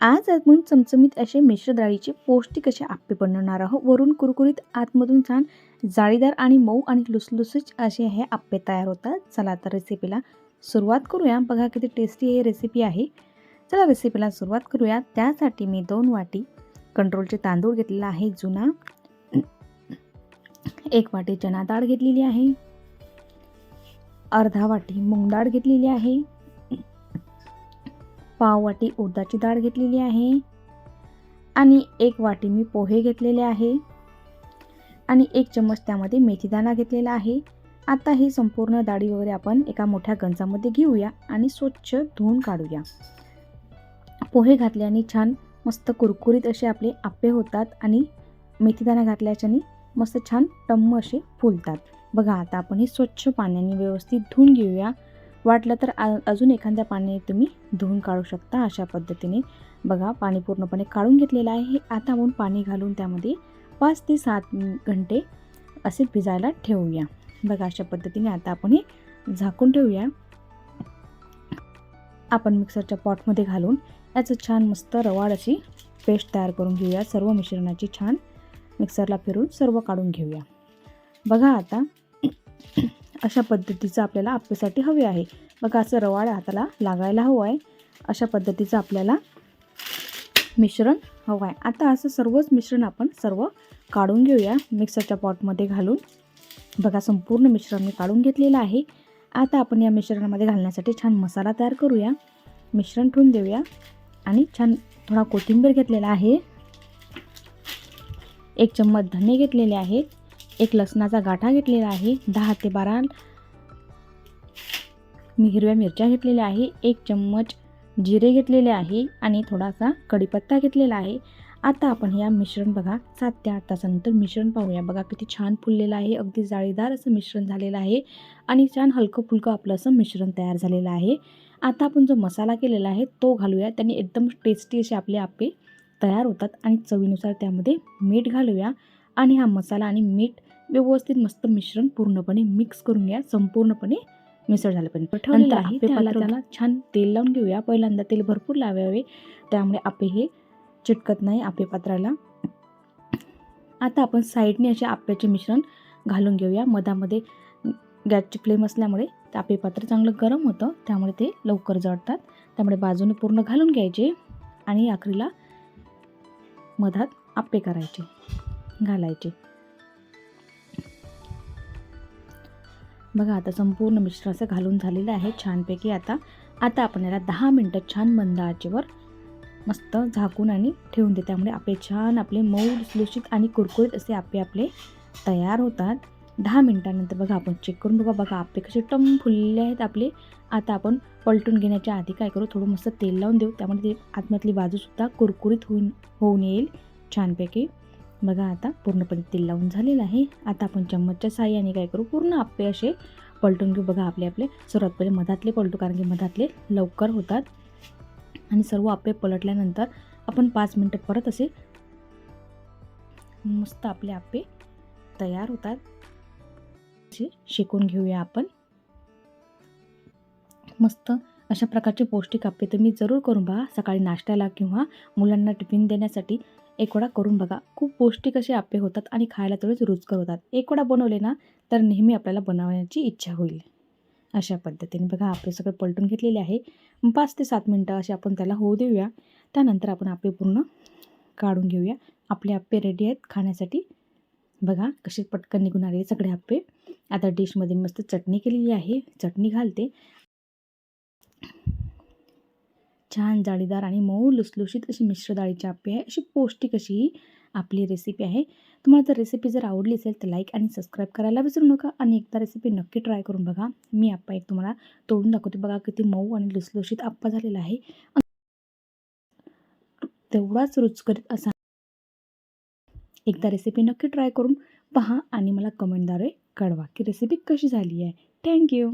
आज आपण चमचमीत असे मिश्र डाळीचे पौष्टिक असे आप्पे बनवणार आहोत. वरून कुरकुरीत आतमधून छान जाळीदार आणि मऊ आणि लुसलुसीत असे हे आप्पे तयार होतात. चला तर रेसिपीला सुरुवात करूया. बघा किती टेस्टी हे रेसिपी आहे. चला रेसिपीला सुरुवात करूया. त्यासाठी मी दोन वाटी कंट्रोलचे तांदूळ घेतलेला आहे जुना. एक वाटी चना डाळ घेतलेली आहे. अर्धा वाटी मूग डाळ घेतलेली आहे. पाव वाटी उडदाची डाळ घेतलेली आहे आणि एक वाटी मी पोहे घेतलेले आहे आणि एक चम्मच त्यामध्ये मेथीदाणा घेतलेला आहे. आता ही संपूर्ण डाळी वगैरे आपण एका मोठ्या गंजामध्ये घेऊया आणि स्वच्छ धुवून काढूया. पोहे घातल्याने छान मस्त कुरकुरीत असे आपले आप्पे होतात आणि मेथीदाणा घातल्याच्याने मस्त छान टम्म असे फुलतात. बघा आता आपण हे स्वच्छ पाण्याने व्यवस्थित धुवून घेऊया. वाटलं तर आ अजून एखाद्या पाण्याने तुम्ही धुवून काढू शकता अशा पद्धतीने. बघा पाणी पूर्णपणे काढून घेतलेलं आहे. हे आता आपण पाणी घालून त्यामध्ये पाच ते सात घंटे असे भिजायला ठेवूया. बघा अशा पद्धतीने आता आपण हे झाकून ठेवूया. आपण मिक्सरच्या पॉटमध्ये घालून याचं छान मस्त रवाड अशी पेस्ट तयार करून घेऊया. सर्व मिश्रणाची छान मिक्सरला फिरून सर्व काढून घेऊया. बघा आता अशा पद्धतीचं आपल्याला आप्पेसाठी हवे आहे. बघा असं रवाळ हाताला लागायला हवं आहे. अशा पद्धतीचं आपल्याला मिश्रण हवं आहे. आता असं सर्वच मिश्रण आपण सर्व काढून घेऊया. मिक्सरच्या पॉटमध्ये घालून. बघा संपूर्ण मिश्रण मी काढून घेतलेलं आहे. आता आपण या मिश्रणामध्ये घालण्यासाठी छान मसाला तयार करूया. मिश्रण ठेवून देऊया. आणि छान थोडा कोथिंबीर घेतलेला आहे. एक चम्मच धने घेतलेले आहेत. एक लसणाचा गाठा घेतलेला आहे दहा ते बारा मी हिरव्या मिरच्या घेतलेल्या आहे एक चम्मच जिरे घेतलेले आहे आणि थोडासा कढीपत्ता घेतलेला आहे. आता आपण या मिश्रण बघा सात ते आठ तासानंतर मिश्रण पाहूया. बघा किती छान फुललेलं आहे अगदी जाळीदार असं मिश्रण झालेलं आहे आणि छान हलकं फुलकं आपलं असं मिश्रण तयार झालेलं आहे. आता आपण जो मसाला केलेला आहे तो घालूया. त्याने एकदम टेस्टी असे आपले आपे तयार होतात आणि चवीनुसार त्यामध्ये मीठ घालूया आणि हा मसाला आणि मीठ व्यवस्थित मस्त मिश्रण पूर्णपणे मिक्स करून घ्या. संपूर्णपणे मिसळ झालं पण ठेवलेलं आहे. त्याला त्याला छान तेल लावून घेऊया. पहिल्यांदा तेल भरपूर लावावे. त्यामुळे आपे हे चिटकत नाही आपे पात्राला. आता आपण साईडने असे आप्याचे मिश्रण घालून घेऊया. मधामध्ये गॅसची फ्लेम असल्यामुळे आपे पात्र चांगलं गरम होतं. त्यामुळे ते लवकर जळतात. त्यामुळे बाजूने पूर्ण घालून घ्यायचे आणि आखरीला मधात आप्पे करायचे. घालायचे. बघा आता संपूर्ण मिश्रण असं घालून झालेलं आहे छानपैकी. आता आता आपण याला दहा मिनटं छान मंद आचेवर मस्त झाकून आणि ठेवून दे त्यामुळे आपले छान आपले मऊ लुसलुशीत आणि कुरकुरीत असे आपे आपले तयार होतात. दहा मिनटानंतर बघा आपण चेक करून बघा बघा आपे कसे टम फुलले आहेत आपले. आता आपण पलटून घेण्याच्या आधी काय करू थोडं मस्त तेल लावून देऊ. त्यामुळे ते आतमधली बाजूसुद्धा कुरकुरीत होऊन होऊन येईल छानपैकी. बघा आता पूर्णपणे तेल लावून झालेलं आहे. आता आपण चम्मचच्या साह्याने काय करू? पूर्ण आप्पे असे पलटून घेऊ. बघा आपले आपले सर्वात पहिले मधातले पलटू कारण की मधातले लवकर होतात. आणि सर्व आप्पे पलटल्यानंतर आपण पाच मिनटं परत असे मस्त आपले आप्पे तयार होतात. असे शेकून घेऊया आपण. मस्त अशा प्रकारचे पौष्टिक आप्पे तुम्ही जरूर करून पहा. सकाळी नाश्त्याला किंवा मुलांना टिफिन देण्यासाठी एकवडा करून बघा. खूप पौष्टिक असे आप्पे होतात आणि खायला तेवढेच रुचकर होतात. एकवडा बनवले ना तर नेहमी आपल्याला बनवण्याची इच्छा होईल. अशा पद्धतीने बघा आपले सगळे पलटून घेतलेले आहे. पाच ते सात मिनटं असे आपण त्याला होऊ देऊया. त्यानंतर आपण आपले पूर्ण काढून घेऊया. आपले आप्पे रेडी आहेत खाण्यासाठी. बघा कसे पटकन निघून आले सगळे आप्पे. आता डिशमध्ये मस्त चटणी केलेली आहे. चटणी घालते. छान जाळीदार आणि मऊ लुसलुशीत अशी मिश्र डाळीची आप्पे आहे. अशी पौष्टिक अशी ही आपली रेसिपी आहे. तुम्हाला जर रेसिपी जर आवडली असेल तर लाईक आणि सबस्क्राईब करायला विसरू नका आणि एकदा रेसिपी नक्की ट्राय करून बघा. मी आप्पा एक तुम्हाला तोडून दाखवते. बघा किती मऊ आणि लुसलुशीत आप्पा झालेला आहे. तेवढाच रुचकरीत असा. एकदा रेसिपी नक्की ट्राय करून पहा आणि मला कमेंटद्वारे कळवा की रेसिपी कशी झाली आहे. थँक्यू